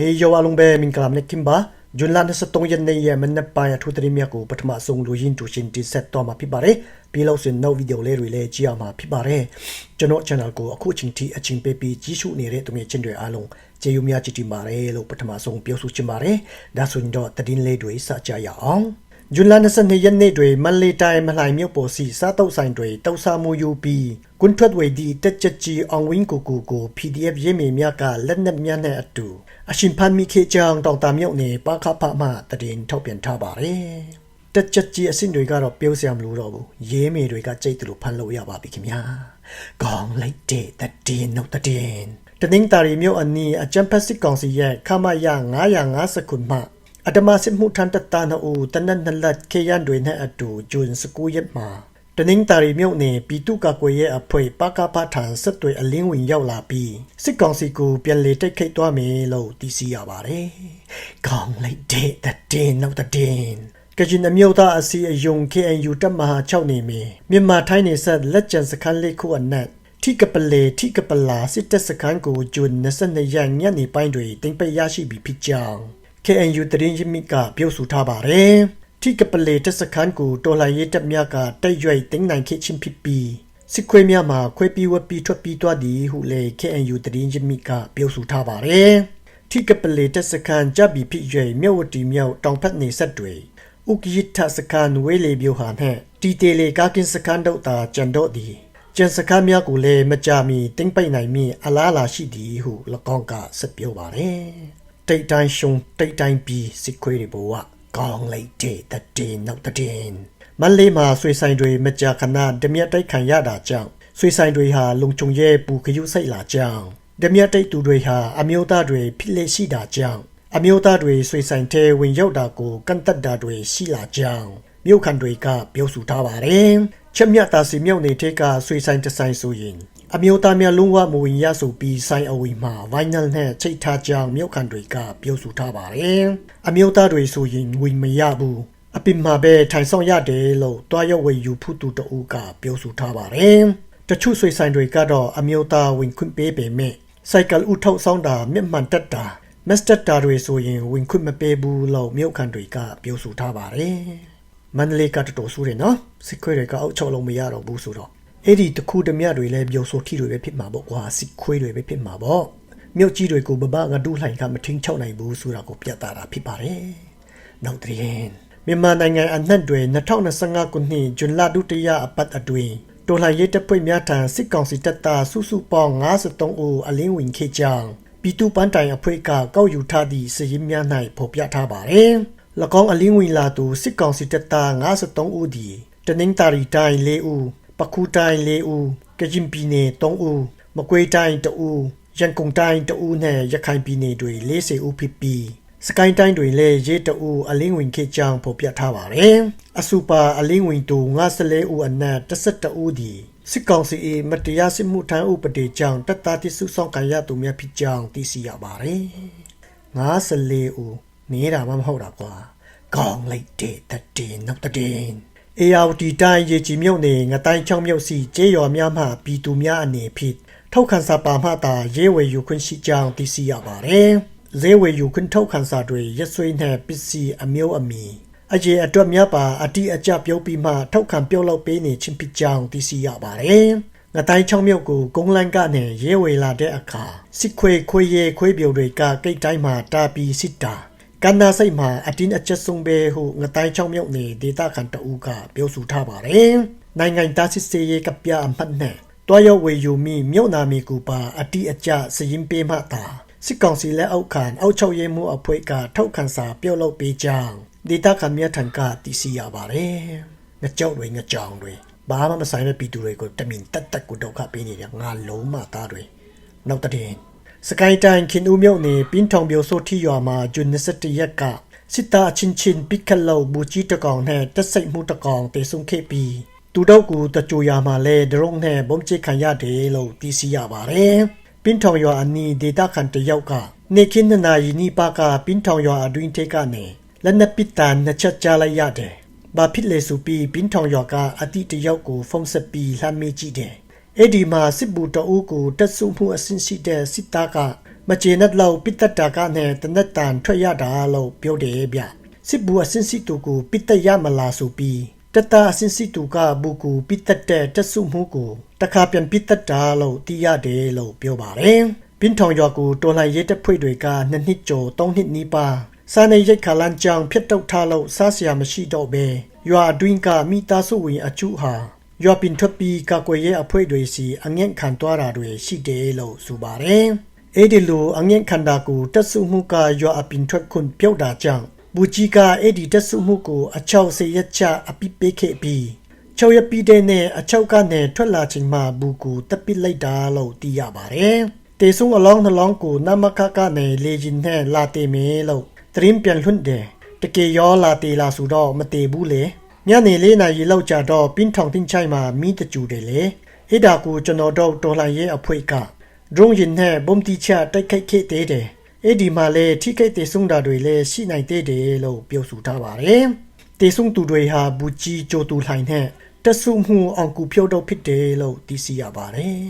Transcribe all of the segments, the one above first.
ဟေယောအလုံးပဲမင်္ဂလာမနေ့ကင်ပါဂျွန်လန်စတုံးရနေရမနက်ပိုင်းထူတရီမြတ်ကိုပထမဆုံးလူရင်းတူရှင်တိဆက်တော့မှာဖြစ်ပါတယ်ပြီးလို့ဆိုနောက်ဗီဒီယိုလေးတွေလည်းကြည့်အောင်မှာဖြစ်ပါတယ်ကျွန်တော် channel ကိုအခုအချိန်ထိအချိန်ပေးပြီးကြည့်ရှုနေတဲ့သူငယ်ချင်းတွေအားလုံးကျေးဇူးများကြည်တင်ပါတယ်လို့ပထမဆုံးပြောဆိုချင်ပါတယ်ဒါဆိုရင်တော့တည်င်းလေးတွေစကြရအောင် ဇွန်လ22ရက်နေ့တွင်မန်လေးတိုင်းမလှိုင်မြို့ပေါ်စီစားတုပ်ဆိုင်တွင်တောက်ဆာမှုယူပြီးကွန်းထွက်ဝေဒီတက်ချက်ကြီးအောင်ဝင်းကိုကိုကို PDF ရေးမေများကလက်နက်များနဲ့အတူအရှင်ဖန်မိခေချောင်းတောင်တာမြို့နယ်ပါခဖမှတည်င်းထုတ်ပြန်ထားပါတယ်တက်ချက်ကြီးအဆင့်တွေကတော့ပြောစရာမလိုတော့ဘူးရေးမေတွေကကြိတ်သူလိုဖန်လို့ရပါပြီခင်ဗျာကောင်းလိုက်တဲ့တည်င်းတော့တည်င်းတနင်္သာရီမြို့အနီးအကြံဖက်စစ်ကောင်စီရဲ့ခမရ950ခုမှ အတမစစ်မှုထန်တတနာအိုတနက်နလက်ခေရန်တွေနဲ့အတူဂျွန်စကူရက်မှာတနင်္သာရီမြို့နယ်ပြည်သူ့ကာကွယ်ရေးအဖွဲ့ပကပထန်စစ်တွေအလင်းဝင်ရောက်လာပြီးစစ်ကောင်စီကိုပြန်လေတိုက်ခိတ်သွားမယ်လို့သိရှိရပါတယ်။ကောင်းလိုက်တဲ့တည်နောက်တည်ကကြင်အမျိုးသားအစီအယုံ KNU တပ်မဟာ6နေမီမြန်မာထိုင်းနေဆက်လက်ကျန်စခန်းလေးခုအနက်ထိကပလေထိကပလာစစ်တပ်စခန်းကိုဂျွန်22ရက်ညနေပိုင်းတွင်တင်ပိတ်ရရှိပြီးဖြစ်ကြောင်း KNU တရင်ရမိကပြောဆိုထားပါတယ်။ထိကပလေတက်စခန်းကိုတော်လှန်ရေးတပ်များကတိုက်ရွက်တင်းနိုင်ခဲ့ခြင်းဖြစ်ပြီးစစ်ခွေးများမှာခွေးပြီးဝပြီးထွက်ပြီးသွားသည်ဟုလည်း KNU တရင်ရမိကပြောဆိုထားပါတယ်။ထိကပလေတက်စခန်းကြပြီးဖြစ်ရွက်မြဝတီမြောက်တောင်ဖက်နေဆက်တွေဥကယိထစခန်းဝေးလေပြိုဟာနဲ့တီတေလေကာကင်စခန်းတို့သာကျန်တော့သည်ကျန်စခန်းများကိုလည်းမကြမီတင်းပိတ်နိုင်မည်အလားအလာရှိသည်ဟု၎င်းကဆက်ပြောပါတယ်။ တိတ်တိုင်းရှုံတိတ်တိုင်းပြီးစစ်ခွေးတွေဘဝကောင်းလိုက်တဲ့တည်နောက်တည်မလေးမှာဆွေဆိုင်တွေမကြာခဏဓမြတိုက်ခံရတာကြောင့်ဆွေဆိုင်တွေဟာလုံခြုံရေးပူခရုစိတ်လာကြောင်းဓမြတိုက်သူတွေဟာအမျိုးသားတွေဖြစ်လက်ရှိတာကြောင့်အမျိုးသားတွေဆွေဆိုင်ထဲဝင်ရောက်တာကိုကန့်တက်တာတွေရှိလာကြောင်းမြို့ခံတွေကပြောဆိုထားပါတယ်ချက်မြတ်တာစီမြို့နယ်ထက်ကဆွေဆိုင်တဆိုင်ဆိုရင် အမျိုးသားများလုံးဝမဝင်ရဆိုပြီးဆိုင်အဝီမှာဗိုင်းနယ်နဲ့ချိတ်ထားကြောင်းမြို့ခံတွေကပြောဆိုထားပါတယ်။အမျိုးသားတွေဆိုရင်ဝင်မရဘူး။အပင်မှာပဲထိုင်ဆောင်ရတယ်လို့တွားရောက်ဝေယူဖူးသူတအူးကပြောဆိုထားပါတယ်။တချို့ဆွေဆိုင်တွေကတော့အမျိုးသားဝင်ခွင့်ပေးပေမဲ့စိုက်ကယ်ဥထောက်ဆောင်တာမြင့်မှန်တက်တာမစ္စတာတာတွေဆိုရင်ဝင်ခွင့်မပေးဘူးလို့မြို့ခံတွေကပြောဆိုထားပါတယ်။မန္တလေးကတော်တော်ဆိုးတယ်နော်။စစ်ခွေးတွေကအောက်ချုပ်လုံးမရတော့ဘူးဆိုတော့ အဲ့ဒီတခုတမျှတွေလည်းပြောဆိုထီတွေပဲဖြစ်မှာပေါ့ကွာစစ်ခွေးတွေပဲဖြစ်မှာပေါ့မြို့ကြီးတွေကိုဘဘငါတူးလှိုင်ကမထင်းချောက်နိုင်ဘူးဆိုတာကိုပြသတာဖြစ်ပါတယ်နောက်တရင်မြန်မာနိုင်ငံအနှံ့တွေ2025ခုနှစ်ဇွန်လဒုတိယအပတ်အတွင်းတော်လှန်ရေးတပ်ဖွဲ့များထံစစ်ကောင်စီတပ်သားစုစုပေါင်း53ဦးအလင်းဝင်ခဲ့ကြောင်းပြည်သူ့ပန်းတိုင်အဖွဲ့ကကောက်ယူထားသည့်စည်ရင်းများ၌ဖော်ပြထားပါတယ်၎င်းအလင်းဝင်လာသူစစ်ကောင်စီတပ်သား53ဦးသည်တနင်္သာရီတိုင်း၄ဦး ပခုတိုင်း၄ဦးကရင်ပြည်နယ်၃ဦးမကွေးတိုင်း2ဦးရန်ကုန်တိုင်း2ဦးနဲ့ရခိုင်ပြည်နယ်တွေ40ဦးဖြစ်ပြီးစကိုင်းတိုင်းတွင်လည်းရေးတအူအလင်းဝင်ခေကြောင်းဖော်ပြထားပါတယ်။အစူပါအလင်းဝင်တူ54ဦးအနက်12ဦးဒီစစ်ကောင်စီ၏မတရားစစ်မှုထမ်းဥပဒေကြောင့်တပ်သားတိစုဆောင်ခံရသူများဖြစ်ကြောင်းသိရှိရပါတယ်။54ဦးနေတာမှမဟုတ်တာကွာ။ကောင်းလိုက်တဲ့တည်နောက်တည် အေယာဝတီတိုင်းရေကြီးမြုပ်နေငတိုင်းချောင်းမြုပ်စီကျေးရွာများမှပြည်သူများအနေဖြင့်ထောက်ခံစာပါမှသာရဲဝယ်ယူခွင့်ရှိကြောင်းသိရှိရပါတယ်။ရဲဝယ်ယူခွင့်ထောက်ခံစာတွေရက်စွဲနှင့်ပစ္စည်းအမျိုးအမည်အကျေအတွက်များပါအတိအကျပြုတ်ပြီးမှထောက်ခံပြုတ်လောက်ပေးနေခြင်းဖြစ်ကြောင်းသိရှိရပါတယ်။ငတိုင်းချောင်းမြုပ်ကိုကုန်းလန်းကနေရဲဝယ်လာတဲ့အခါစစ်ခွေခွေရဲခွေပြိုတွေကကိတ်တိုင်းမှာတာပီစစ်တာ ကန္နာစိတ်မှာအတင်းအကျပ်ဆုံးပဲဟုငတိုင်းချောင်းမြုပ်နေဒေတာခန်တူကပြောဆိုထားပါတယ်။နိုင်ငံသားစစ်စေးရေးကပြအမှတ်နဲ့တွားရောက်ဝေယူမိမြို့နာမီကူပါအတိအကျစရင်ပေးမှသာစစ်ကောင်စီလက်အောက်ခံအောက်ချုပ်ရေးမှုအဖွဲ့ကထောက်ခံစာပြုတ်လုပ်ပေးကြောင်းဒေတာခန်မြတ်ထံကသိရှိရပါတယ်။ငကြောက်တွေငကြောင်တွေဘာမှမဆိုင်တဲ့ပြည်သူတွေကိုတမင်တက်တက်ကိုဒုက္ခပေးနေတဲ့ငါလုံးမသားတွေနောက်တဲ့ စကိုင်းတိုင်းခင်ဦးမြို့နယ်ပင်းထောင်ပြိုဆိုထီရွာမှာဂျွန်27ရက်ကစစ်သားချင်းချင်းပိကလောက်ဘူကြီးတကောင်နဲ့တက်စိတ်မှုတကောင်တေဆုံခဲ့ပြီးသူတို့ကတကြိုရွာမှာလဲဒရုန်းနဲ့ဘုံချစ်ခံရတယ်လို့သိရှိရပါတယ်ပင်းထောင်ရွာအနီးဒေတာခန်တယောက်ကနေခင်းနနာယီနီပါကပင်းထောင်ရွာအတွင်းထိကနေလက်နက်ပစ်တန်နှစ်ချက်ကြားလိုက်ရတယ်ဘာဖြစ်လဲဆိုပြီးပင်းထောင်ရွာကအတိတယောက်ကိုဖုံးဆက်ပြီးလှမ်းမေးကြည့်တယ် အဲ့ဒီမှာစစ်ဘူတအုပ်ကိုတက်ဆုမှုအဆင့်ရှိတဲ့စစ်သားကမကျေနပ်လို့ပိတ္တတာကနဲ့တနက်တန်ထွက်ရတာလို့ပြောတယ်ဗျစစ်ဘူးအစင်စီတူကိုပိတ္တရမလားဆိုပြီးတတအစင်စီတူကဘူးကိုပိတ္တတဲ့တဆုမှုကိုတခါပြန်ပိတ္တတာလို့တီးရတယ်လို့ပြောပါတယ်ပင်ထောင်ရွာကိုတော်လှန်ရေးတပ်ဖွဲ့တွေကနှစ်နှစ်ကျော်သုံးနှစ်နီးပါးစာနေရိတ်ခါလန်ကြောင်ဖျက်တုတ်ထားလို့စားစရာမရှိတော့ပဲရွာအတွင်းကမိသားစုဝင်အကျူဟာ ရွာပင်ထွက်ပြီးကာကွယ်ရေးအဖွဲ့တွေစီအငဲ့ခံသွားတာတွေရှိတယ်လို့ဆိုပါတယ်အဲ့ဒီလိုအငဲ့ခံတာကိုတက်စုမှုကရွာအပင်ထွက်ခွန်ပြုတ်တာကြောင့်ဘူကြီးကအဲ့ဒီတက်စုမှုကိုအချောက်စေရက်ချအပိပေးခဲ့ပြီးချောက်ရပြီးတဲ့နဲ့အချောက်ကနေထွက်လာချိန်မှာဘူကိုတပ်ပစ်လိုက်တာလို့သိရပါတယ်တေဆုံအလောင်းနှလောင်းကိုနမခကနေလေဂျင်နဲ့လာတေမေလို့တရင်ပြန်လွှတ်တယ်တကယ်ရောလာတေလာဆိုတော့မတေဘူးလေ ညနေလေးနာရီလောက်ကြာတော့ပင်းထောင်တင်းချိုင်မှာမိတကြူတယ်လေဟိဒါကိုကျွန်တော်တို့တော်လှန်ရေးအဖွဲ့ကဒရုန်းရင်နဲ့ဘုံတီချတိုက်ခိုက်ခဲ့တဲ့တဲ့အဲ့ဒီမှာလေထိခိုက်တဲ့ဆုံတာတွေလည်းရှိနိုင်တဲ့တယ်လို့ပြောဆိုထားပါတယ်တေဆုံသူတွေဟာဘူကြီးကြိုတူလှိုင်နဲ့တဆုမှုအောင်ကူဖြုတ်တော့ဖြစ်တယ်လို့သိရှိရပါတယ်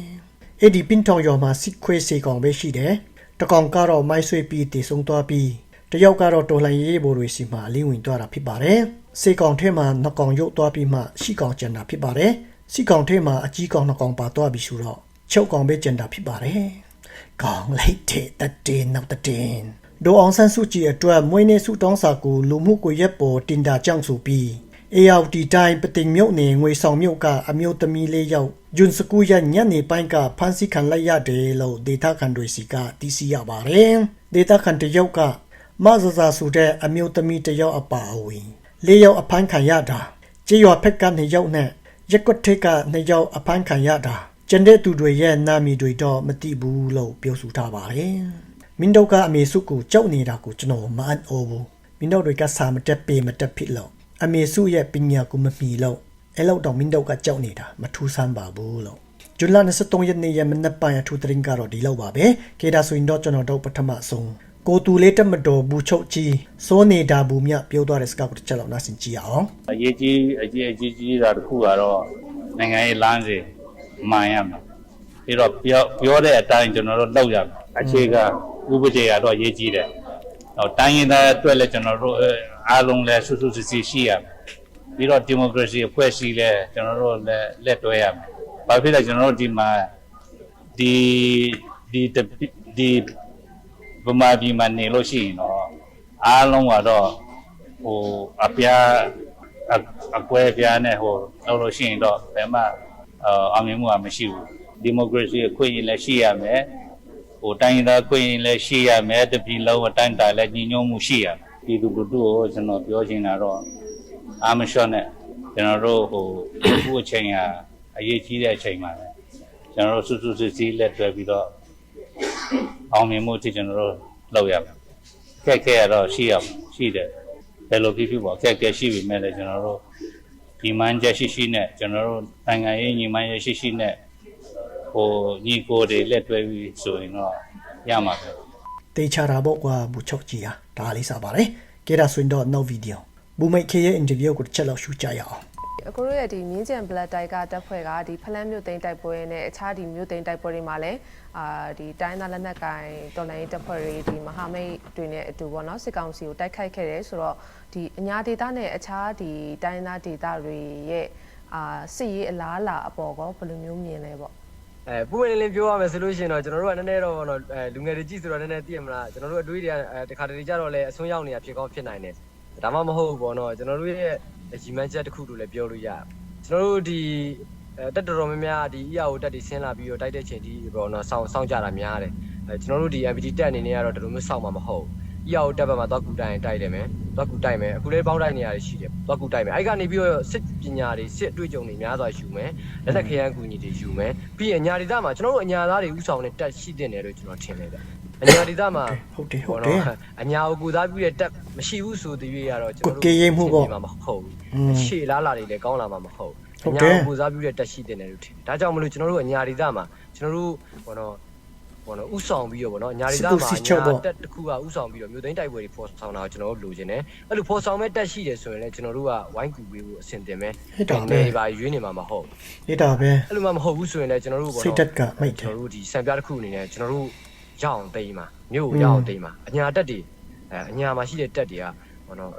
အဲ့ဒီပင်ထောင်ရော်မှာစစ်ခွေးစေကောင်ပဲရှိတယ်တကောင်ကတော့မိုင်းဆွေးပြီးတေဆုံသွားပြီးတယောက်ကတော့တော်လှန်ရေးဘော်တွေစီမှာအလင်းဝင်သွားတာဖြစ်ပါတယ် စေကောင်ထဲမှာနှစ်ကောင်ရုပ်သွားပြီးမှရှိကောင်ကျန်တာဖြစ်ပါတယ်စီကောင်ထဲမှာအကြီးကောင်နှစ်ကောင်ပါသွားပြီဆိုတော့ချုပ်ကောင်ပဲကျန်တာဖြစ်ပါတယ်။ကောင်လိုက်တဲ့တတင်နောက်တတင်ဒိုအောင်ဆန်းစုကြည်အတွက်မွေးနေ့စုတောင်းစာကိုလူမှုကွန်ရက်ပေါ်တင်တာကြောင့်ဆိုပြီးအေယောက်တီတိုင်းပတင်မြုပ်နေငွေဆောင်မြုပ်ကအမျိုးသမီးလေးယောက်ဂျွန်စကူရညနေပိုင်းကဖမ်းဆီးခံလိုက်ရတယ်လို့ဒေတာခန်တွေစီကသိရှိရပါတယ်။ဒေတာခန်တယောက်ကမဇဇာဆိုတဲ့အမျိုးသမီးတယောက်အပါအဝင် လေးယောက်အဖမ်းခံရတာကြေးရွာဖက်ကနေရောက်နဲ့ရက်ကွက်ထက်ကနှစ်ယောက်အဖမ်းခံရတာကျန်တဲ့သူတွေရဲ့နာမည်တွေတော့မသိဘူးလို့ပြောဆိုထားပါတယ်။မင်းတို့ကအမေစုကိုကြောက်နေတာကိုကျွန်တော်မအံ့ဩဘူး။မင်းတို့တွေကစာမတက်ပေမတက်ဖြစ်လို့အမေစုရဲ့ပညာကိုမမီလို့အဲ့လောက်တော့မင်းတို့ကကြောက်နေတာမထူးဆန်းပါဘူးလို့ဂျွန်လ23ရက်နေ့ရမနက်ပိုင်းအထူးသတင်းကတော့ဒီလောက်ပါပဲ။ကေဒါဆိုရင်တော့ကျွန်တော်တို့ပထမဆုံး ကိုတူလေးတက်မတော်ဘူးချုပ်ကြီးစိုးနေတာဘူးမြပြောသွားတဲ့စကားကိုတစ်ချက်လောက်နားဆင်ကြည့်အောင်အရေးကြီးအကြီးအကြီးကြီးတာတစ်ခုကတော့နိုင်ငံရေးလမ်းစဉ်မှန်ရမယ်ပြီးတော့ပြောပြောတဲ့အတိုင်းကျွန်တော်တို့လုပ်ရမယ်အခြေကဥပဒေကတော့အရေးကြီးတယ်ဟောတိုင်းရင်းသားအတွက်လည်းကျွန်တော်တို့အဲအားလုံးလည်းစုစုစည်းစည်းရှိရမယ်ပြီးတော့ဒီမိုကရေစီအဖွဲ့အစည်းလည်းကျွန်တော်တို့လည်းလက်တွဲရမယ်ဘာဖြစ်လဲကျွန်တော်တို့ဒီမှာဒီဒီတပိဒီ ဗမာပြည်မှာနေလို့ရှိရင်တော့အားလုံးကတော့ဟိုအပြားအအကွဲအပြားနဲ့ဟိုလုပ်လို့ရှိရင်တော့ဘယ်မှအာအောင်မြင်မှုကမရှိဘူးဒီမိုကရေစီအခွင့်အရေးလည်းရှိရမယ်ဟိုတိုင်းရင်းသားအခွင့်အရေးလည်းရှိရမယ်တပြည်လုံးအတိုင်းအတာလည်းညီညွတ်မှုရှိရမယ်ဒီလူလူတို့ကိုကျွန်တော်ပြောချင်တာတော့အာမရှော့နဲ့ကျွန်တော်တို့ဟိုအခုအချိန်ကအရေးကြီးတဲ့အချိန်ပါပဲကျွန်တော်တို့စုစုစည်းစည်းလက်တွဲပြီးတော့ အောင်မြင်မှုအထိကျွန်တော်တို့လုပ်ရမယ်။ခက်ခဲရတော့ရှိရမယ်ရှိတယ်။ဘယ်လိုဖြစ်ဖြစ်ပေါ့ခက်ခဲရှိပြီမဲ့လည်းကျွန်တော်တို့ဒီမှန်းချက်ရှိရှိနဲ့ကျွန်တော်တို့နိုင်ငံရေးညီမရေးရှိရှိနဲ့ဟိုညီကိုတွေလက်တွဲပြီးဆိုရင်တော့ရမှာပဲ။တေချာတာပေါ့ကွာဘူချုပ်ကြီးဟာဒါလေးစားပါတယ်ကေဒါဆိုရင်တော့နောက်ဗီဒီယိုဘူမိတ်ခေရဲ့အင်တာဗျူးကိုတစ်ချက်လောက်ရှုကြရအောင် အခုတို့ရဲ့ဒီမြင်းကျန် black တိုက်ကတပ်ဖွဲ့ကဒီဖလန်းမြို့သိမ်းတိုက်ပွဲနဲ့အခြားဒီမြို့သိမ်းတိုက်ပွဲတွေမှာလည်းအာဒီတိုင်းသားလက်နက်ကိုင်တော်လိုင်းရေးတပ်ဖွဲ့တွေဒီမဟာမိတ်တွေနဲ့အတူပေါ့နော်စစ်ကောင်စီကိုတိုက်ခိုက်ခဲ့တယ်ဆိုတော့ဒီအညာဒေသနဲ့အခြားဒီတိုင်းသားဒေသတွေရဲ့အာစစ်ရေးအလားအလာအပေါ်ကောဘယ်လိုမျိုးမြင်လဲပေါ့အဲပုံမှန်လေးပြောရမယ်ဆိုလို့ရှိရင်တော့ကျွန်တော်တို့ကနည်းနည်းတော့ဘောနော်အဲလူငယ်တွေကြည့်ဆိုတော့နည်းနည်းသိရမလားကျွန်တော်တို့အတွေးတွေကအဲတခါတလေကြတော့လဲအစွန်းရောက်နေတာဖြစ်ကောင်းဖြစ်နိုင်တယ်ဒါမှမဟုတ်ဘူးဘောနော်ကျွန်တော်တို့ရဲ့ ရီမန်းချက်တစ်ခုလို့လည်းပြောလို့ရတယ်ကျွန်တော်တို့ဒီအဲတက်တော်တော်များများဒီ EAO တက်တွေဆင်းလာပြီးတော့တိုက်တဲ့ချိန်ဒီဘောနော်စောင့်စောင့်ကြတာများတယ်အဲကျွန်တော်တို့ဒီ MPT တက်အနေနဲ့ကတော့ဒီလိုမျိုးစောင့်မှာမဟုတ်ဘူး EAO တက်ဘက်မှာတော့ကူတိုင်တိုက်တယ်မယ်တော့ကူတိုက်မယ်အခုလေးပေါင်းတိုက်နေရတယ်ရှိတယ်တော့ကူတိုက်မယ်အဲ့ကနေပြီးတော့စစ်ပညာတွေစစ်အတွေ့အကြုံတွေများစွာယူမယ်လက်သက်ခရမ်းကူညီတွေယူမယ်ပြီးရင်အညာဒေသမှာကျွန်တော်တို့အညာသားတွေဥဆောင်တဲ့တက်ရှိတင်တယ်လို့ကျွန်တော်ထင်တယ်ဗျ အညာဒေသမှာဟုတ်တယ်ဟုတ်တယ်အညာကိုကူသားပြီးတဲ့တက်မရှိဘူးဆိုတဲ့ရွေးရတော့ကျွန်တော်ကိုကေရေးမှုပေါ့မှာမဟုတ်อืมဘူးရှေ့လားလာတွေလည်းကောင်းလာမှာမဟုတ်ဟုတ်အတယ်ညာကိုကူသားပြီးတဲ့တက်ရှိတင်တယ်လို့ထင်တယ်ဒါကြောင့်မလို့ကျွန်တော်တို့အညာဒေသမှာကျွန်တော်တို့ဘောနော်ဘောနော်ဥဆောင်ပြီးတော့ဘောနော်အညာဒေသမှာစစ်ချုပ်ပေါ့အညာတက်တစ်ခုကဥဆောင်ပြီးတော့မြို့သိမ်းတိုက်ပွဲတွေဖော်ဆောင်တာကိုကျွန်တော်တို့လိုချင်တယ်အဲ့လိုဖော်ဆောင်မဲ့တက်ရှိတယ်ဆိုရင်လည်းကျွန်တော်တို့ကဝိုင်းကူပေးဖို့အဆင်သင့်ပဲဟဲ့တော့ပဲနေပါရွေးနေမှာမဟုတ်နေဒါပဲအဲ့လိုမှမဟုတ်ဘူးဆိုရင်လည်းကျွန်တော်တို့ဘောစိတ်နော်ဓာတ်ကမိတ်တယ်ကျွန်တော်တို့ဒီစံပြတစ်ခုအနေနဲ့ကျွန်တော်တို့ ရအောင်သိမ်းမှာမြို့ကိုရအောင်သိမ်းမှာအညာတက်တွေအဲအညာမှာရှိတဲ့တက်တွေကဟောတော့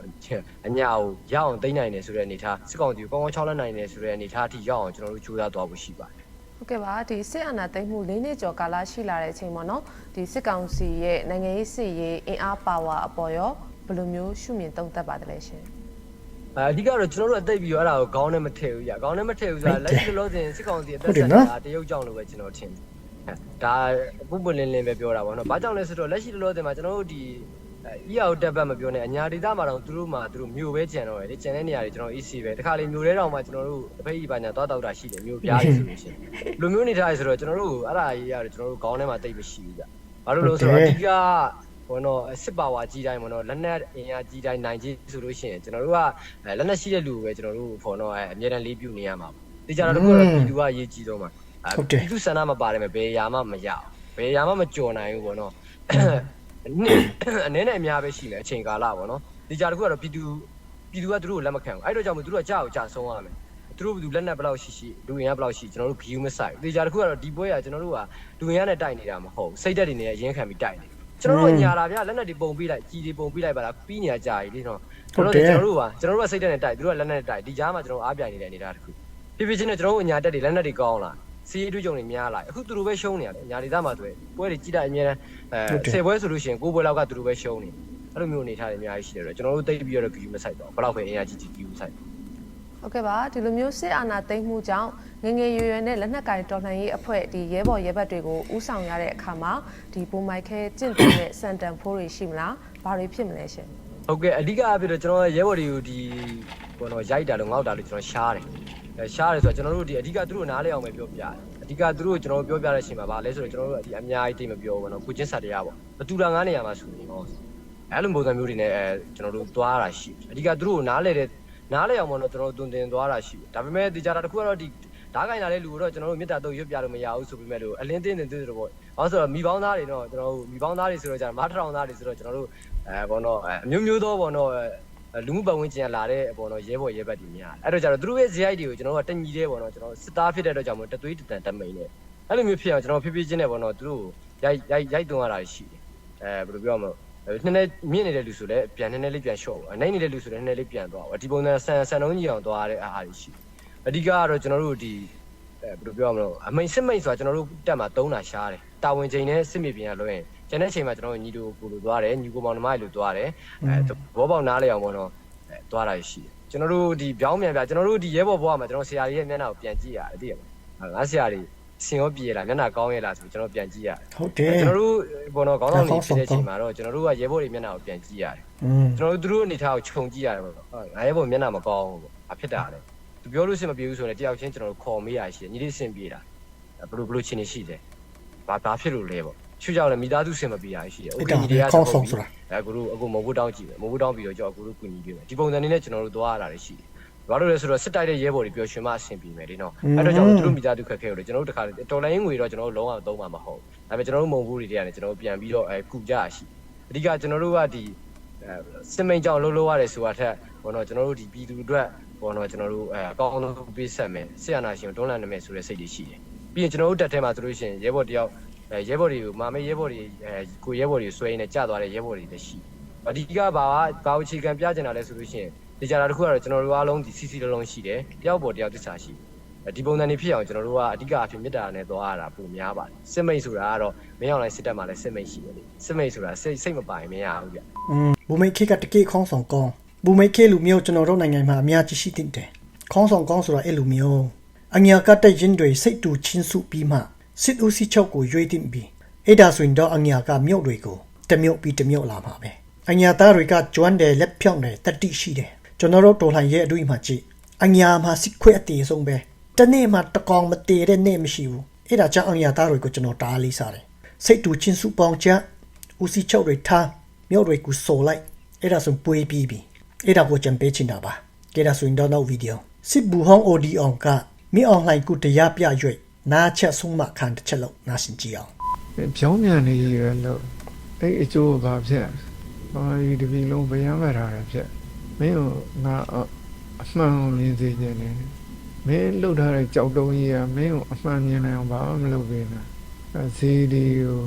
အညာကိုရအောင်သိမ်းနိုင်တယ်ဆိုတဲ့အနေထားစစ်ကောင်စီကိုကောင်းကောင်းချောင်းလက်နိုင်တယ်ဆိုတဲ့အနေထားအထိရအောင်ကျွန်တော်တို့ကြိုးစားသွားဖို့ရှိပါတယ်ဟုတ်ကဲ့ပါဒီစစ်အာဏာသိမ်းမှု၄နှစ်ကျော်ကာလရှိလာတဲ့အချိန်ပေါ့နော်ဒီစစ်ကောင်စီရဲ့နိုင်ငံရေးစစ်ရေးအင်အားပါဝါအပေါ်ရောဘယ်လိုမျိုးရှုမြင်သုံးသပ်ပါတယ်လဲရှင်အဲအဓိကတော့ကျွန်တော်တို့အသိပြီးတော့အဲ့ဒါကိုခေါင်းနဲ့မထည့်ဘူးကြာခေါင်းနဲ့မထည့်ဘူးဆိုတာဟုတ်တယ်လက်ရှိလောဆင်စစ်ကောင်စီအသက်ဟုတ်တယ်ဆက်နော်တာတရုတ်ကြောင့်လို့ပဲကျွန်တော်ထင်တယ် အဲဒါပုပ်ပွလင်းလင်းပဲပြောတာပေါ့နော်ဘာကြောင့်လဲဆိုတော့လက်ရှိလောဆင်မှာကျွန်တော်တို့ဒီအီယာကိုတက်ပတ်မပြောနဲ့အညာဒေသမှာတော့သူတို့မှာသူတို့မျိုးပဲကြံတော့တယ်လေကြံတဲ့နေရာတွေကျွန်တော် EC ပဲတခါလေမျိုးထဲတောင်မှကျွန်တော်တို့တပိတ်ဤပါညာသွားတောက်တာရှိတယ်မျိုးပြားလေးဆိုလို့ရှိရင်လူမျိုးနေထားရဆိုတော့ကျွန်တော်တို့အဲ့ဒါကြီးရတယ်ကျွန်တော်တို့ခေါင်းထဲမှာတိတ်မရှိဘူးကြာဘာလို့လဲဆိုတော့အဓိကဘောနော်စစ်ပါဝါကြီးတိုင်းဘောနော်လက်နက်အင်အားကြီးတိုင်းနိုင်ကြီးဆိုလို့ရှိရင်ကျွန်တော်တို့ကအဲလက်နက်ရှိတဲ့လူကိုပဲကျွန်တော်တို့ဘောနော်အဲအမြဲတမ်းလေးပြုနေရမှာပေါ့ဒီကြတော့တခုတော့ပြည်သူကအရေးကြီးဆုံးမှာအဲ ဟုတ်တယ်ပြည်သူစန္ဒမပါတယ်မယ်ဘယ်ရာမှမရအောင်ဘယ်ရာမှမကြော်နိုင်ဘူးဘောနော်နှစ်အနည်းနဲ့အများပဲရှိမယ်အချိန်ကာလဘောနော်ဒီကြတခုကတော့ပြည်သူပြည်သူကသူတို့ကိုလက်မခံဘူးအဲ့တော့ကြောင့်မို့သူတို့ကကြောက်ကြောက်ဆုံးရမယ်သူတို့ဘယ်သူလက်နက်ဘယ်လောက်ရှိရှိလူရင်ကဘယ်လောက်ရှိကျွန်တော်တို့ဂီယူမဆိုင်ဒီကြတခုကတော့ဒီပွဲကကျွန်တော်တို့ကလူရင်ကနဲ့တိုက်နေတာမဟုတ်ဘူးစိတ်သက်တွေနဲ့အရင်ခံပြီးတိုက်နေတယ်ကျွန်တော်တို့ညာလာဗျလက်နက်တွေပုံပေးလိုက်ကြီးတွေပုံပေးလိုက်ပါလားပြီးနေကြကြာကြီးလေနော်ကျွန်တော်တို့ကျွန်တော်တို့ပါကျွန်တော်တို့ကစိတ်တက်နဲ့တိုက်သူတို့ကလက်နက်နဲ့တိုက်ဒီကြားမှာကျွန်တော်အားပြိုင်နေတဲ့အနေအထားတစ်ခုဖြည်းဖြည်းချင်းနဲ့ကျွန်တော်တို့ညာတက်တွေလက်နက်တွေကောင်းလာ စီးရီးတွေးကြုံတွေများလာအခုသူတို့ပဲရှုံးနေရတယ်ညာဒေသမှာဆိုပွဲတွေကြီးတာအများတန်းအဲ10ပွဲဆိုလို့ရှိရင်9ပွဲလောက်ကသူတို့ပဲရှုံးနေအဲ့လိုမျိုးအနေအထားတွေအများကြီးရှိတယ်တော့ကျွန်တော်တို့တိတ်ပြီးတော့ဂီယူမဆိုင်တော့ဘယ်တော့ပဲအင်အားကြီးကြီးဂီယူဆိုင်ဟုတ်ကဲ့ပါဒီလိုမျိုးစစ်အာဏာသိမ်းမှုကြောင့်ငယ်ငယ်ရွယ်ရွယ်နဲ့လက်နက်ကင်တော်လှန်ရေးအဖွဲ့ဒီရဲဘော်ရဲဘက်တွေကိုဥဆောင်ရတဲ့အခါမှာဒီပုံမိုက်ခဲကျင့်သုံးတဲ့စံတန်ဖိုးတွေရှိမလားဘာတွေဖြစ်မလဲရှင်ဟုတ်ကဲ့အဓိကအဖြစ်တော့ကျွန်တော်ရဲဘော်တွေကိုဒီဘောနော်ရိုက်တာလို့ငေါက်တာလို့ကျွန်တော်ရှားတယ်အဲ ရှားတယ်ဆိုတော့ကျွန်တော်တို့ဒီအဓိကသူတို့နားလဲအောင်ပဲပြောပြတယ်အဓိကသူတို့ကျွန်တော်တို့ပြောပြတဲ့အချိန်မှာဗာလဲဆိုတော့ကျွန်တော်တို့ဒီအများကြီးတိတ်မပြောဘူးဘောနော်ကုချင်းစာတရားပေါ့ဘတူတာငားနေရာမှာဆိုနေတော့အဲ့လိုပုံစံမျိုးတွေနဲ့အဲကျွန်တော်တို့သွားတာရှိတယ်အဓိကသူတို့ကိုနားလဲတဲ့နားလဲအောင်ပေါ့နော်ကျွန်တော်တို့တွင်တင်သွားတာရှိတယ်ဒါပေမဲ့ဒီကြတာတစ်ခုကတော့ဒီဓာတ်ကင်လာတဲ့လူကိုတော့ကျွန်တော်တို့မေတ္တာတော့ရွတ်ပြလို့မရဘူးဆိုပေမဲ့လို့အလင်းတင်းတင်တင်းဆိုတော့ဘာလို့ဆိုတော့မိပေါင်းသားတွေတော့ကျွန်တော်တို့မိပေါင်းသားတွေဆိုတော့じゃမားထောင်သားတွေဆိုတော့ကျွန်တော်တို့အဲဘောနော်အဲအမျိုးမျိုးသောဘောနော် လူမှုပတ်ဝန်းကျင်လာတဲ့ဘောနော်ရဲဘော်ရဲဘက်တွေများအဲ့တော့ကျတော့သူတို့ရဲ့ဇယိုက်တွေကိုကျွန်တော်တို့ကတညီတဲ့ဘောနော်ကျွန်တော်စစ်သားဖြစ်တဲ့အတွက်ကြောင့်မို့တသွေးတတန်တမိန်နဲ့အဲ့လိုမျိုးဖြစ်အောင်ကျွန်တော်ဖြည်းဖြည်းချင်းနဲ့ဘောနော်သူတို့ရိုက်ရိုက်ရိုက်သွင်းရတာရှိတယ်အဲဘယ်လိုပြောမလဲနည်းနည်းမြင့်နေတဲ့လူဆိုလည်းပြန်နည်းနည်းလေးပြန်လျှော့ပေါ့နိုင်နေတဲ့လူဆိုလည်းနည်းနည်းလေးပြန်သွားပေါ့ဒီပုံစံဆန်ဆန်လုံးကြီးအောင်သွားရတဲ့အားအားရှိအဓိကကတော့ကျွန်တော်တို့ဒီအဲဘယ်လိုပြောမလဲအမိန်စစ်မိန်ဆိုတာကျွန်တော်တို့တက်မှာသုံးတာရှားတယ်တာဝန်ချိန်နဲ့စစ်မြေပြင်ကလွှဲရင် ကျန်တဲ့ချိန်မှာကျွန်တော်တို့ညီတို့ကိုလိုသွားတယ်ညီကိုမောင်နှမတွေလိုသွားတယ်အဲဘောပေါက်နားလေအောင်ပေါ့နော်အဲသွားတာရှိတယ်ကျွန်တော်တို့ဒီပြောင်းမြန်ပြကျွန်တော်တို့ဒီရဲဘော်ဘွားမှာကျွန်တော်ဆရာကြီးရဲ့မျက်နှာကိုပြန်ကြည့်ရတယ်သိရမလားငါဆရာကြီးစင်ရောပြေလာမျက်နှာကောင်းရဲ့လားဆိုကျွန်တော်ပြန်ကြည့်ရတယ်ဟုတ်တယ်ကျွန်တော်တို့ဘောနော်ခေါင်းဆောင်နေဖြစ်တဲ့အချိန်မှာတော့ကျွန်တော်တို့ကရဲဘော်တွေမျက်နှာကိုပြန်ကြည့်ရတယ်อืมကျွန်တော်တို့သူတို့အနေထားကိုခြုံကြည့်ရတယ်ပေါ့နော်ငါရဲဘော်မျက်နှာမကောင်းဘူးပေါ့ဘာဖြစ်တာလဲသူပြောလို့စင်မပြေဘူးဆိုရင်တယောက်ချင်းကျွန်တော်တို့ခေါ်မေးရရှိတယ်ညီလေးစင်ပြေတာဘလို့ဘလို့ချင်းနေရှိတယ်ဘာဘာဖြစ်လို့လဲပေါ့ ချွတ်ကြောက်လဲမိသားစုစင်မပြေရရှိတယ်အဲ့ဒါညီတွေကခေါင်းဆောင်ဆိုတာအဲအခုတို့အခုမဟုတ်ဘူးတောင်းကြည့်မယ်မဟုတ်ဘူးတောင်းပြီးတော့ကြောက်အခုတို့ကုညီပြေမယ်ဒီပုံစံလေးနဲ့ကျွန်တော်တို့သွားရတာရှိတယ်ဘာလို့လဲဆိုတော့စစ်တိုက်တဲ့ရဲဘော်တွေပျော်ရွှင်မှအဆင်ပြေမယ်လေနော်အဲ့တော့ကျွန်တော်တို့မိသားစုခက်ခဲလို့ကျွန်တော်တို့တခါတော်လိုင်းငွေတော့ကျွန်တော်တို့လုံးဝသုံးမှာမဟုတ်ဘူးဒါပေမဲ့ကျွန်တော်တို့မုံဘူးတွေတည်းကနေကျွန်တော်တို့ပြန်ပြီးတော့အဲကုကြရရှိအဓိကကျွန်တော်တို့ကဒီအဲစစ်မိန်ကြောင်လှုပ်လှုပ်ရတယ်ဆိုတာထက်ဘောနော်ကျွန်တော်တို့ဒီပြည်သူအတွက်ဘောနော်ကျွန်တော်တို့အဲအကောင်းဆုံးပေးဆက်မယ်ဆရာနာရှင်တွန်းလှန်နေမယ်ဆိုတဲ့စိတ်တွေရှိတယ်ပြီးရင်ကျွန်တော်တို့တက်ထဲမှာဆိုလို့ရှိရင်ရဲဘော်တယောက် အဲရဲဘော်တွေကိုမာမေးရဲဘော်တွေအဲကိုရဲဘော်တွေဆွဲနေကြသွားတဲ့ရဲဘော်တွေလည်းရှိအဓိကဘာဘာဘာအခြေခံပြချင်တာလဲဆိုလို့ရှိရင်ဒီကြတာတစ်ခုကတော့ကျွန်တော်တို့အားလုံးဒီ CC လုံးလုံးရှိတယ်တယောက်ပေါ်တယောက်သစ္စာရှိတယ်ဒီပုံစံတွေဖြစ်အောင်ကျွန်တော်တို့ကအဓိကအဖြစ်မေတ္တာနဲ့သွားရတာပုံများပါတယ်စစ်မိတ်ဆိုတာကတော့မင်းအောင်လိုက်စစ်တပ်မှာလည်းစစ်မိတ်ရှိတယ်လေစစ်မိတ်ဆိုတာစိတ်စိတ်မပိုင်မရဘူးဗျอืมဘူမိတ်ခေကတကေခေါင်းဆောင်ကောင်းဘူမိတ်ခေလူမျိုးကျွန်တော်တို့နိုင်ငံမှာအများကြီးရှိတင်တယ်ခေါင်းဆောင်ကောင်းဆိုတာအဲ့လူမျိုးအညာကတဲ့ရင်တွေစိတ်တူချင်းစုပြီးမှ စစ်ဦးစီးချုပ်ကိုရွေးတင်ပြီးအဲ့ဒါဆိုရင်တော့အညာကမြို့တွေကိုတမြို့ပြီးတမြို့လာမှာပဲအညာသားတွေကကျွမ်းတယ်လက်ဖြောင်းတယ်တတိရှိတယ်ကျွန်တော်တို့တော်လှန်ရဲ့အတွေ့အမှကြည့်အညာမှာစစ်ခွဲအတေဆုံးပဲတနေ့မှတကောင်မတေတဲ့နေ့မရှိဘူးအဲ့ဒါကြောင့်အညာသားတွေကိုကျွန်တော်တားလေးစားတယ်စိတ်တူချင်းစုပေါင်းကြဦးစီးချုပ်တွေထားမြို့တွေကိုဆိုလိုက်အဲ့ဒါဆိုပွေးပြီးပြီအဲ့ဒါကိုကြံပေးချင်တာပါကဲဒါဆိုရင်တော့နောက်ဗီဒီယိုစစ်ဘူဟောင်း OD အောင်ကမိအွန်လိုင်းကိုတရားပြရွေ့ နားချက်ဆုံးမခံတစ်ချက်လောက်နားဆင်ကြည့်အောင်ဖြောင်းမြန်နေရလို့အဲ့အကျိုးဘာဖြစ်ဘာဒီတပီလုံးဗျမ်းမထားတာဖြစ်မင်းကငါအမှန်ကိုမြင်စေခြင်းနဲ့မင်းလှုပ်ထားတဲ့ကြောက်တုံးကြီးကမင်းကိုအမှန်မြင်နိုင်အောင်ဘာမှမလုပ်ပေးနဲ့အဲဈေးဒီကို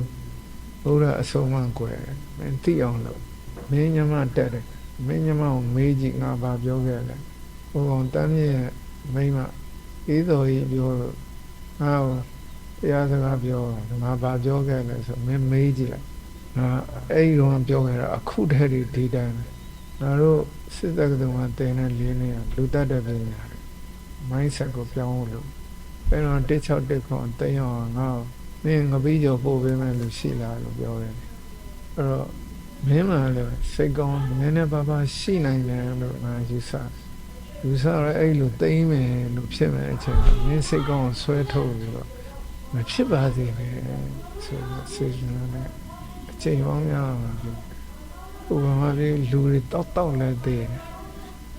ဘုရားအဆုံးမကွယ်မင်းသိအောင်လုပ်မင်းညမတက်တယ်မင်းညမကိုမေးကြည့်ငါဘာပြောခဲ့လဲဟိုကောင်တမ်းမြင့်မိမအေးတော်ကြီးပြောလို့ ငါ့ကိုတရားစကားပြောတာငါဘာပြောခဲ့လဲဆိုမင်းမေးကြည့်လိုက်ငါအဲ့ဒီတော့ပြောခဲ့တာအခုတည်းဒီဒီတိုင်းပဲငါတို့စစ်တပ်ကတုန်းကတင်တဲ့လေးနေလူတတ်တဲ့ပညာတွေ mindset ကိုပြောင်းလို့အဲ့တော့161ခွန်တိတ်အောင်ငါ့ကိုမင်းငပိကျော်ပို့ပေးမယ်လို့ရှိလားလို့ပြောတယ်အဲ့တော့မင်းမှလည်းစိတ်ကောင်းနည်းနည်းပါးပါးရှိနိုင်တယ်လို့ငါယူဆယူ ဆရအဲ့လိုတိမ့်မယ်လို့ဖြစ်မယ်အချိန်မှာမင်းစိတ်ကောင်းကိုဆွဲထုတ်ပြီးတော့မဖြစ်ပါစေနဲ့ဆိုတော့စေချင်တယ်အချိန်ပေါင်းများပါပြီဥပမာပြလူတွေတောက်တောက်လဲသေးတယ်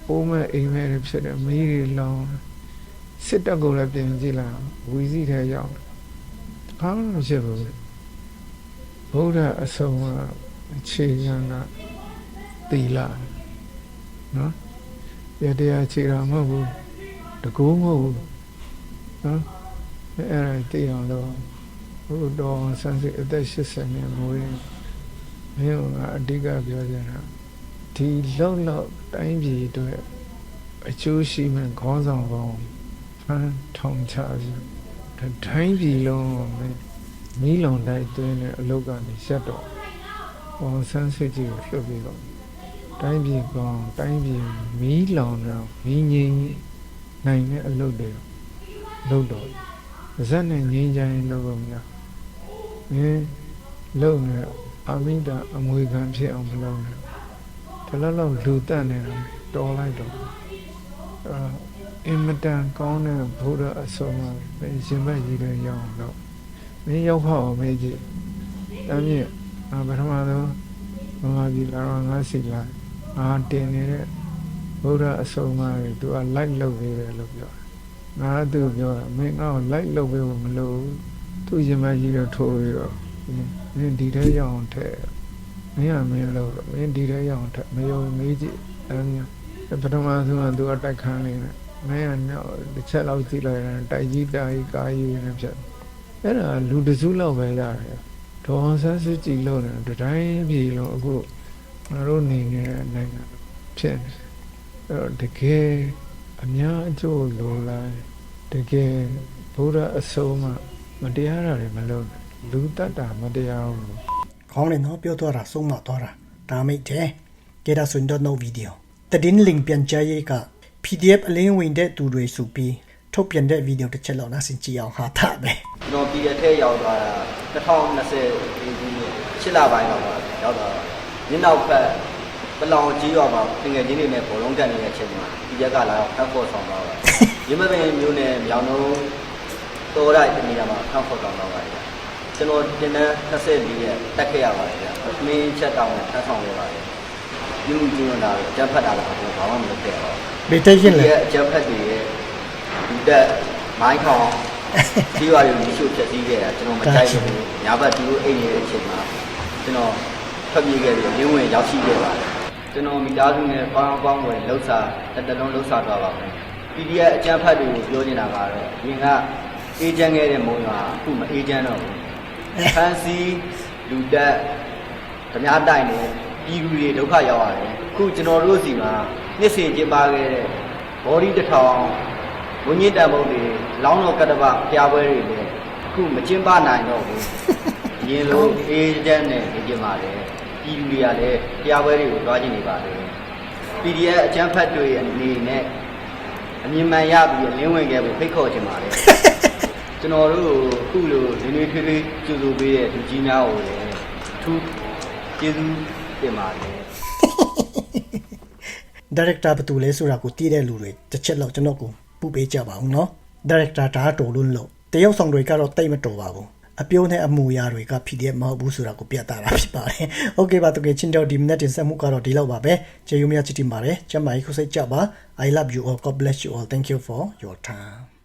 အိုးမဲ့အိမ်မဲ့တွေဖြစ်တယ်မီးတွေလောင်စစ်တပ်ကိုလည်းပြင်ကြည့်လိုက်ဝီစီထဲရောက်တယ်ဘာမှမဖြစ်ဘူးဘုရားအဆုံးကအခြေခံကသီလနော် ရတရားအခြေတာမဟုတ်ဘူးတကူမဟုတ်ဘူးနော်အဲ့ဒါသိအောင်လို့ဘုတော်ဆန်းစစ်အသက်80နဲ့မွေးမင်းကအဓိကပြောချင်တာဒီလောက်လောက်တိုင်းပြည်အတွက်အကျိုးရှိမဲ့ခေါင်းဆောင်ပေါင်းဖန်ထောင်ချပြီးတိုင်းပြည်လုံးကိုမင်းမီးလောင်တိုက်သွင်းတဲ့အလုပ်ကနေရက်တော့ဟောဆန်းစစ်ကြီးကိုလှုပ်ပြီးတော့ တိုင်းပြည်ကောင်းတိုင်းပြည်မီးလောင်တော့မီးငြိမ်းနိုင်တဲ့အလုပ်တွေလုပ်တော့ဇက်နဲ့ငြိမ်းချမ်းလုပ်လို့မရမင်းလုပ်နေအာမိတာအမွေခံဖြစ်အောင်မလုပ်နဲ့ဒီလောက်လောက်လူတက်နေတာတော်လိုက်တော့အာအင်မတန်ကောင်းတဲ့ဘုရားအဆုံးအမရှင်ဘက်ကြီးလည်းရောက်အောင်တော့မင်းရောက်ဖို့မေးကြည့်တမ်းမြင့်အာပထမဆုံးဘဝကြီးလာတော့ငါစီလာ အာတင်နေတဲ့ဘုရားအဆုံးအမတွေသူက like လုပ်နေတယ်လို့ပြောတယ်ငါသူပြောတာမင်းငါ့ကို like လုပ်ပေးဖို့မလိုဘူးသူရှင်ဘက်ကြီးတော့ထိုးပြီးတော့မင်းဒီထဲရောက်အောင်ထည့်မင်းကမင်းလို့မင်းဒီထဲရောက်အောင်ထည့်မယုံမေးကြည့်တမ်းမြင့်ပထမဆုံးကသူကတိုက်ခန်းနေတယ်မင်းကတော့တစ်ချက်လောက်ကြည့်လိုက်ရင်တိုက်ကြီးတာကြီးကာကြီးနေဖြစ်အဲ့ဒါလူတစုလောက်ပဲရတယ်ဒေါ်အောင်ဆန်းစုကြည်လို့တယ်တတိုင်းပြည်လုံးအခု ငါတို့နေနေတဲ့နိုင်ငံဖြစ်နေအဲ့တော့တကယ်အများအကျိုးလိုလားတကယ်ဘုရားအဆုံးမမတရားတာတွေမလုပ်နဲ့လူတတ်တာမတရားဘူးခေါင်းနဲ့နော်ပြောသွားတာဆုံးမသွားတာဒါမိတ်တယ်ကဲဒါဆိုရင်တော့ no video တည်င်း link ပြန်ကြရေးက PDF အလင်းဝင်တဲ့သူတွေဆိုပြီးထုတ်ပြန်တဲ့ဗီဒီယိုတစ်ချက်လောက်နားဆင်ကြည့်အောင်ဟာတာပဲကျွန်တော်ပြည်တဲ့ထဲရောက်သွားတာ2020ဒီခုနှစ်6လပိုင်းလောက်ပါရောက်တော့ ညနောက်ဖက်ပလောင်ကြီးရွာမှာပြင်ငယ်ချင်းတွေနဲ့ဘောလုံးတက်နေတဲ့အချိန်မှာပြည်ရက်ကလာတော့ဖတ်ဖို့ဆောင်တော့ပါရမပင်မျိုးနဲ့မြောင်နှုံးတော်လိုက်တဲ့နေရာမှာဖတ်ဖို့ဆောင်တော့ပါတယ်ကျွန်တော်တင်တဲ့24ရက်တက်ခဲ့ရပါတယ်ဗျအမင်းချက်တောင်းနဲ့ဖတ်ဆောင်ရပါတယ်ယူမှုကျင်းတာတော့အကြက်ဖတ်တာလည်းဘာမှမလုပ်ခဲ့ပါဘူးဘေတက်ရင်ဒီလေရဲ့အကြက်ဖက်တွေရဲ့ဒီတက်မိုင်းခေါင်ဒီရွာတွေကိုရှို့ဖြတ်စည်းခဲ့တာကျွန်တော်မကြိုက်ဘူးညာဘက်ဒီလိုအိတ်နေတဲ့အချိန်မှာကျွန်တော် ထွက်ပြေးခဲ့ပြီးလင်းဝင်ရောက်ရှိခဲ့ပါတယ်ကျွန်တော်မိသားစုနဲ့ပေါင်းပေါင်းဝင်လှုပ်ရှားတစ်တလုံးလှုပ်ရှားသွားပါမယ် PDF အကြမ်းဖက်တွေကိုပြောနေတာကတော့ဒီကအေဂျင့်ခဲ့တဲ့မုံရွာအခုမအေဂျင့်တော့ဘူးဖန်စီလူတက်ဓမြတိုင်နေပြည်သူတွေဒုက္ခရောက်ရတယ်အခုကျွန်တော်တို့စီမှာနှစ်စဉ်ကျင်းပခဲ့တဲ့ဘော်ဒီတစ်ထောင်ဝိညာဉ်တန်ဖို့တွေလောင်းတော်ကတ္တပဖျားပွဲတွေလည်းအခုမကျင်းပနိုင်တော့ဘူးအရင်လိုအေးချမ်းနဲ့နေကြပါလေ ပြည်သူတွေကလည်းဖျားပွဲတွေကိုတွားကြည့်နေပါတယ် PDF အချမ်းဖတ်တွေအနေနဲ့အမြင်မှန်ရပြီးလင်းဝင်ခဲ့ဖို့ဖိတ်ခေါ်ချင်ပါတယ်ကျွန်တော်တို့အခုလိုဒီနေ့ထွေးထွေးကြိုဆိုပေးတဲ့လူကြီးများကိုလည်းအထူးကျေးဇူးတင်ပါတယ်ဒါရိုက်တာဘယ်သူလဲဆိုတာကိုတည်တဲ့လူတွေတစ်ချက်လောက်ကျွန်တော်ကိုပူပေးကြပါအောင်နော်ဒါရိုက်တာဒါတော်လို့လို့တရုပ်ဆောင်တွေကတော့တိတ်မတော်ပါဘူး အပြိုးနဲ့အမူအရာတွေက PDF မဟုတ်ဘူးဆိုတာကိုပြသတာဖြစ်ပါတယ်။ Okay ပါတကယ်ချင်းတော့ဒီ minute တင်ဆက်မှုကတော့ဒီလောက်ပါပဲ။ကျေးဇူးများချစ်တင်ပါတယ်။ကျမကြီးခုစိတ်ကြပါ။ I love you all. God bless you all. Thank you for your time.